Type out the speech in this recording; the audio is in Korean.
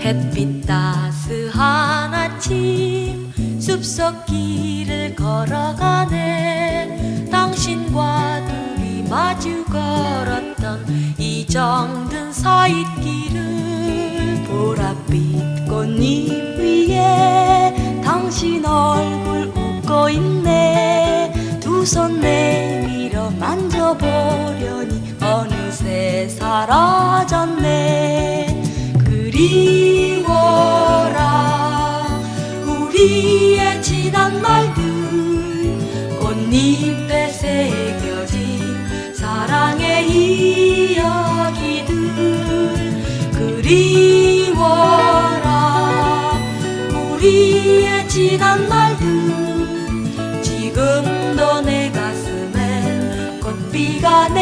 햇빛 따스한 아침 숲속 길을 걸어가네. 당신과 둘이 마주 걸었던 이 정든 사잇길을 보랏빛 꽃잎 위에 당신 얼굴 웃고 있네 두 손 내밀어 만져보려니 어느새 사라졌네. 그리워라 우리의 지난 말들. 꽃잎에 새겨진 사랑의 이야기들. 그리워라 우리의 지난 말들 꽃비가 내